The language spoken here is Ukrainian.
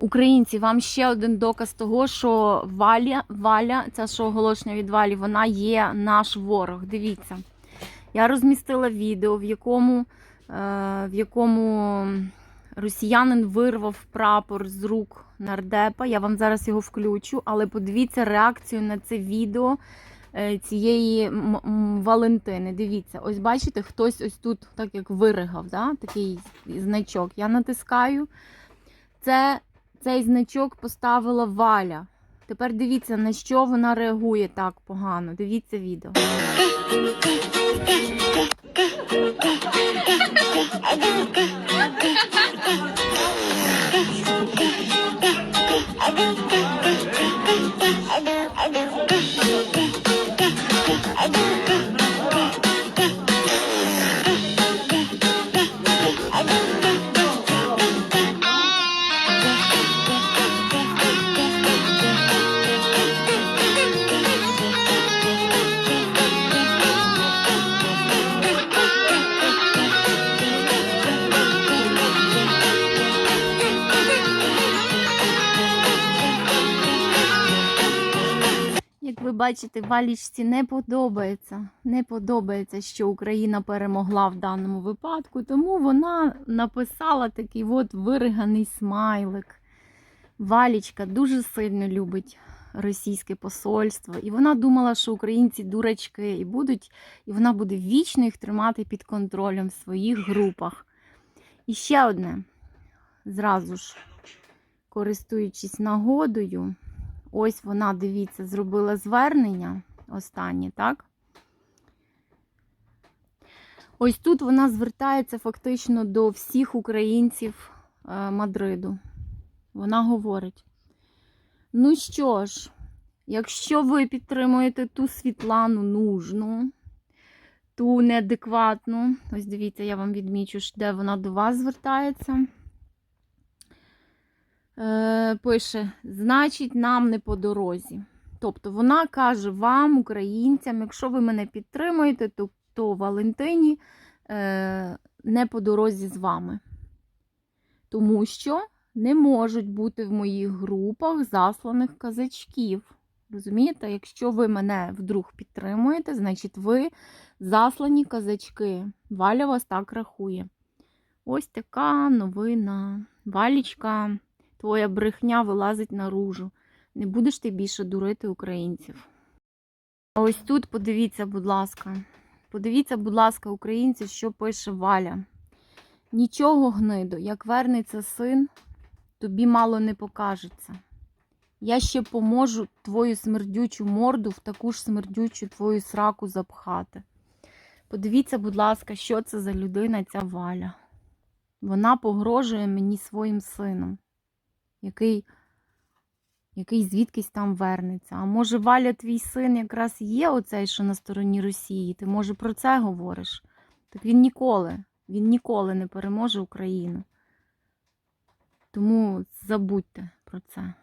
Українці, вам ще один доказ того, що Валя, Валя, це що оголошення від Валі, вона є наш ворог. Дивіться. Я розмістила відео, в якому, е, в якому росіянин вирвав прапор з рук нардепа. Я вам зараз його включу, але подивіться реакцію на це відео е, цієї Валентини. Дивіться, ось бачите, хтось ось тут так як виригав, да? такий значок. Я натискаю. Це, цей значок поставила Валя. Тепер дивіться, на що вона реагує так погано. Дивіться відео. ви бачите, Валічці не подобається. Не подобається, що Україна перемогла в даному випадку, тому вона написала такий от вириганий смайлик. Валічка дуже сильно любить російське посольство, і вона думала, що українці дурачки і будуть, і вона буде вічно їх тримати під контролем в своїх групах. І ще одне, зразу ж, користуючись нагодою. Ось вона, дивіться, зробила звернення останнє, так? Ось тут вона звертається фактично до всіх українців е, Мадриду. Вона говорить: ну що ж, якщо ви підтримуєте ту Світлану нужну, ту неадекватну, ось дивіться, я вам відмічу, де вона до вас звертається пише: значить, нам не по дорозі. Тобто вона каже вам, українцям, якщо ви мене підтримуєте, то, то Валентині е, не по дорозі з вами. Тому що не можуть бути в моїх групах засланих казачків. Розумієте, якщо ви мене вдруг підтримуєте, значить ви заслані казачки. Валя вас так рахує. Ось така новина. Валічка твоя брехня вилазить наружу. Не будеш ти більше дурити українців. А ось тут подивіться, будь ласка. Подивіться, будь ласка, українці, що пише Валя. Нічого, гнидо, як вернеться син, тобі мало не покажеться. Я ще поможу твою смердючу морду в таку ж смердючу твою сраку запхати. Подивіться, будь ласка, що це за людина, ця Валя. Вона погрожує мені своїм сином який, який звідкись там вернеться. А може, Валя, твій син якраз є оцей, що на стороні Росії? Ти може про це говориш? Так він ніколи, він ніколи не переможе Україну. Тому забудьте про це.